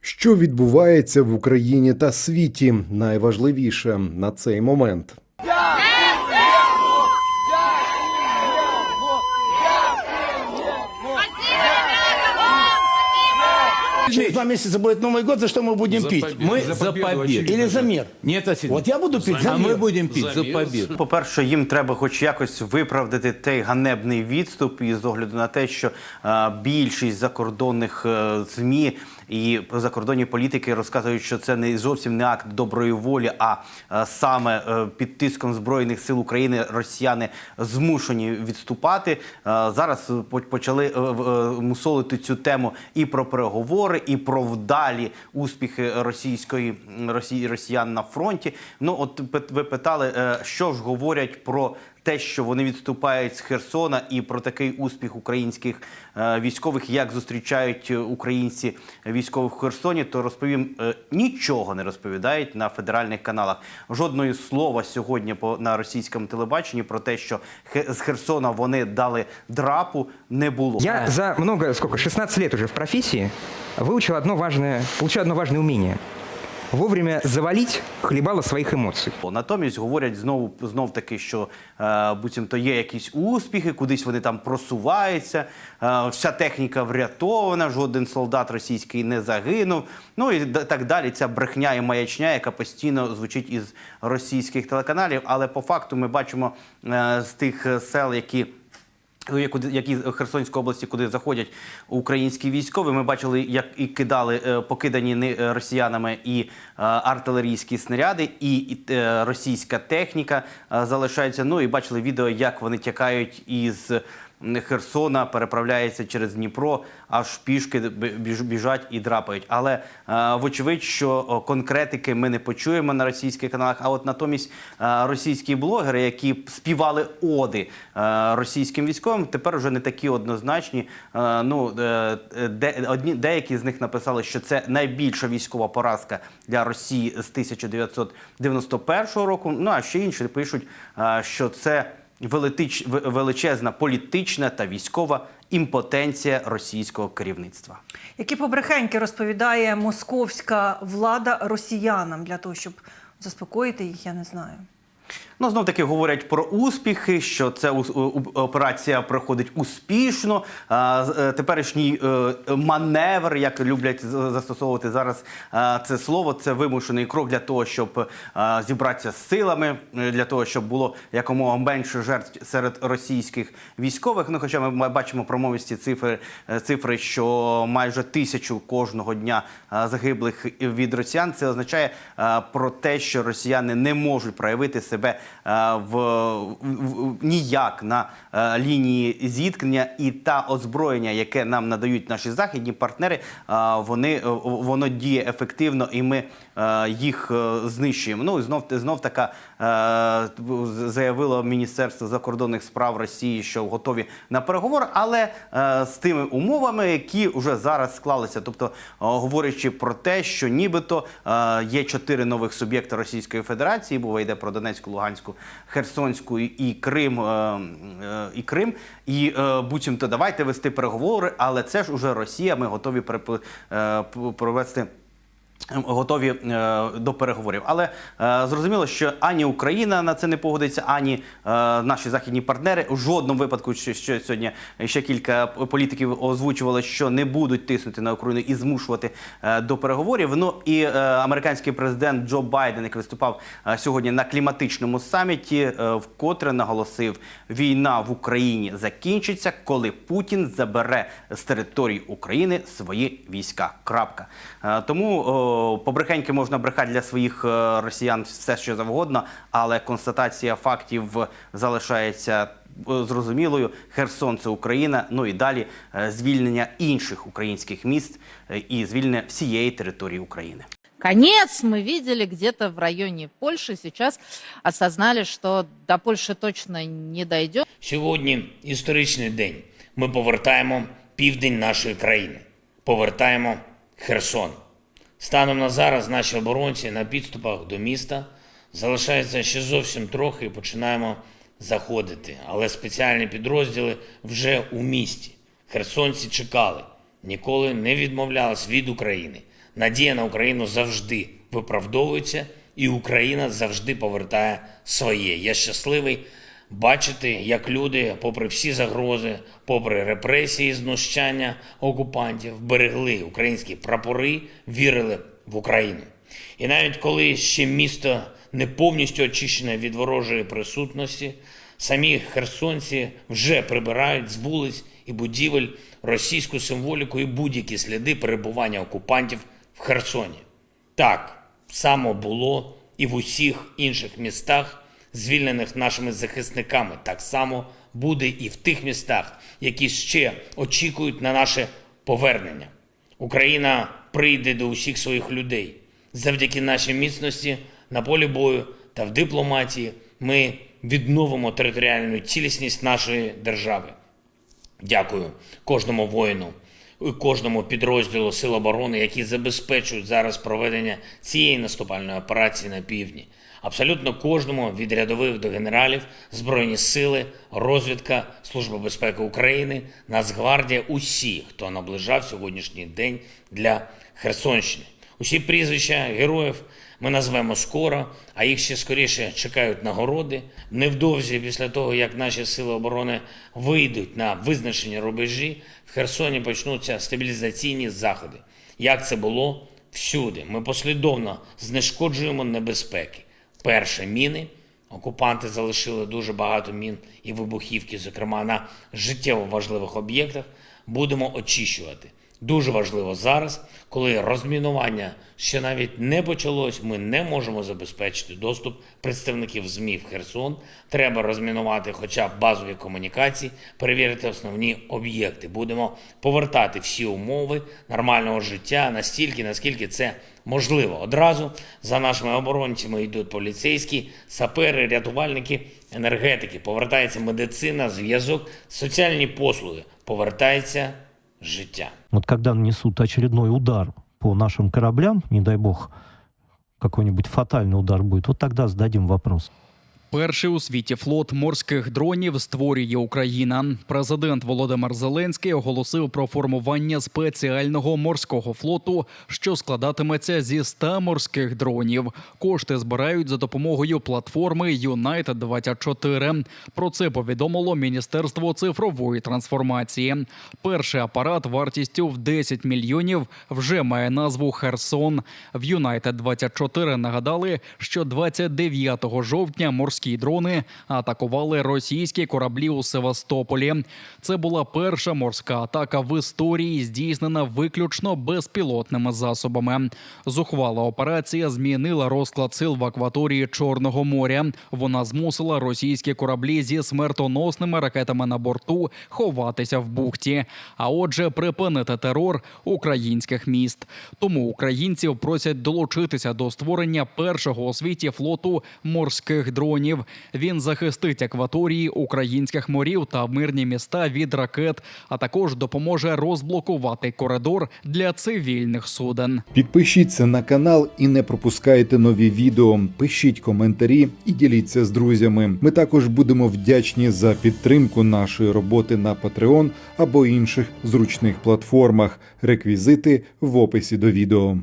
Що відбувається в Україні та світі? Найважливіше на цей момент. Через два месяца будет Новый год, за что мы будем пить? Мы за победу. Или за мир? Нет, Василий. Вот я буду пить за а мир. мы будем пить за победу. По-перше, їм треба хоч якось виправдати той ганебний відступ, і з огляду на те, що е, більшість закордонних е, змі і закордонні політики розказують, що це не зовсім не акт доброї волі, а е, саме е, під тиском збройних сил України росіяни змушені відступати. Е, зараз почали мусолити цю тему і про переговори, і про вдалі успіхи російської росії росіян на фронті. Ну от ви питали, що ж говорять про те, що вони відступають з Херсона, і про такий успіх українських е, військових, як зустрічають е, українці військових в Херсоні, то розповім е, нічого не розповідають на федеральних каналах. Жодної слова сьогодні по на російському телебаченні про те, що з Херсона вони дали драпу, не було. Я за много, сколько, 16 лет уже в профессии выучил одно важное, получил одно важное умение. Вовремя завалить хлебало своих эмоций. Натомість говорять знову знов таки, що е, буцімто є якісь успіхи, кудись вони там просуваються. Е, вся техніка врятована, жоден солдат російський не загинув. Ну і так далі. Ця брехня і маячня, яка постійно звучить із російських телеканалів. Але по факту ми бачимо е, з тих е, сел, які. Яку- Які з Херсонської області, куди заходять українські військові, ми бачили, як і кидали е, покидані е, росіянами і е, артилерійські снаряди, і, російська техніка залишається. Ну і бачили відео, як вони тікають із Херсона, переправляються через Дніпро, аж пішки біжать і драпають. Але е, вочевидь, що конкретики ми не почуємо на російських каналах. А от натомість е, російські блогери, які співали оди е, російським військовим, тепер вже не такі однозначні. Ну де одні деякі з них написали, що це найбільша військова поразка для Росії з 1991 року. Ну а ще інші пишуть, що це величезна політична та військова імпотенція російського керівництва. Які побрехеньки розповідає московська влада росіянам для того, щоб заспокоїти їх, я не знаю. Ну, знов таки говорять про успіхи, що це операція проходить успішно. Е, теперішній е, маневр, як люблять застосовувати зараз це слово, це вимушений крок для того, щоб е, зібратися з силами, для того, щоб було якомога менше жертв серед російських військових. Ну, хоча ми бачимо промовисті цифри, цифри, що майже тисячу кожного дня загиблих від росіян. Це означає про те, що росіяни не можуть проявити себе в, в- в- ніяк на е, лінії зіткнення, і та озброєння, яке нам надають наші західні партнери, е, вони е, воно діє ефективно, і ми е, їх е, знищуємо. Ну і знов знов така е, заявило Міністерство закордонних справ Росії, що готові на переговори, але е, з тими умовами, які вже зараз склалися. Тобто, е, говорячи про те, що нібито е, є чотири нових суб'єкти Російської Федерації, мова йде про Донецьку, Луганську, Херсонську і- Крим, е, е, і Крим. І е, буцімто давайте вести переговори, але це ж уже Росія. Ми готові провести. Готові е, до переговорів, але е, зрозуміло, що ані Україна на це не погодиться, ані е, наші західні партнери у жодному випадку, що, сьогодні ще кілька політиків озвучували, що не будуть тиснути на Україну і змушувати до переговорів. Ну і американський президент Джо Байден, який виступав сьогодні на кліматичному саміті, вкотре наголосив, війна в Україні закінчиться, коли Путін забере з території України свої війська. Крапка. Тому побрехеньки можна брехати для своїх е, росіян все, що завгодно, але констатація фактів залишається е, зрозумілою. Херсон це Україна. Ну і далі е, звільнення інших українських міст і звільнення всієї території України. Конец мы видели где-то в районе Польши. Сейчас осознали, что до Польши точно не дойдет. Сьогодні історичний день. Ми повертаємо південь нашої країни, повертаємо Херсон. Станом на зараз наші оборонці на підступах до міста залишається ще зовсім трохи і починаємо заходити. Але спеціальні підрозділи вже у місті. Херсонці чекали, ніколи не відмовлялись від України. Надія на Україну завжди виправдовується, і Україна завжди повертає своє. Я щасливий бачити, як люди, попри всі загрози, попри репресії, знущання окупантів, берегли українські прапори, вірили в Україну. І навіть коли ще місто не повністю очищене від ворожої присутності, самі херсонці вже прибирають з вулиць і будівель російську символіку і будь-які сліди перебування окупантів в Херсоні. Так само було і в усіх інших містах, звільнених нашими захисниками. Так само буде і в тих містах, які ще очікують на наше повернення. Україна прийде до усіх своїх людей. Завдяки нашій міцності на полі бою та в дипломатії ми відновимо територіальну цілісність нашої держави. Дякую кожному воїну кожному підрозділу Сил оборони, які забезпечують зараз проведення цієї наступальної операції на півдні. Абсолютно кожному від рядових до генералів, Збройні сили, розвідка, Служба безпеки України, Нацгвардія, усі, хто наближав сьогоднішній день для Херсонщини. Усі прізвища героїв ми назвемо скоро, а їх ще скоріше чекають нагороди. Невдовзі після того, як наші сили оборони вийдуть на визначені рубежі, в Херсоні почнуться стабілізаційні заходи. Як це було всюди? Ми послідовно знешкоджуємо небезпеки. Перше міни. Окупанти залишили дуже багато мін і вибухівки, зокрема на життєво важливих об'єктах. Будемо очищувати. Дуже важливо зараз, коли розмінування ще навіть не почалось, ми не можемо забезпечити доступ представників ЗМІ в Херсон. Треба розмінувати хоча б базові комунікації, перевірити основні об'єкти. Будемо повертати всі умови нормального життя настільки, наскільки це можливо. Одразу за нашими оборонцями йдуть поліцейські, сапери, рятувальники, енергетики. Повертається медицина, зв'язок, соціальні послуги. Повертається життя. Вот когда нанесут очередной удар по нашим кораблям, не дай бог, какой-нибудь фатальный удар будет, вот тогда зададим вопрос. Перший у світі флот морських дронів створює Україна. Президент Володимир Зеленський оголосив про формування спеціального морського флоту, що складатиметься зі 100 морських дронів. Кошти збирають за допомогою платформи Юнайт 24 Про це повідомило Міністерство цифрової трансформації. Перший апарат вартістю в 10 мільйонів вже має назву Херсон. В Юнайтед 24 нагадали, що 29 жовтня морські дрони атакували російські кораблі у Севастополі. Це була перша морська атака в історії, здійснена виключно безпілотними засобами. Зухвала операція змінила розклад сил в акваторії Чорного моря. Вона змусила російські кораблі зі смертоносними ракетами на борту ховатися в бухті. А отже, припинити терор українських міст. Тому українців просять долучитися до створення першого у світі флоту морських дронів. Він захистить акваторії українських морів та мирні міста від ракет, а також допоможе розблокувати коридор для цивільних суден. Підпишіться на канал і не пропускайте нові відео. Пишіть коментарі і діліться з друзями. Ми також будемо вдячні за підтримку нашої роботи на Patreon або інших зручних платформах. Реквізити в описі до відео.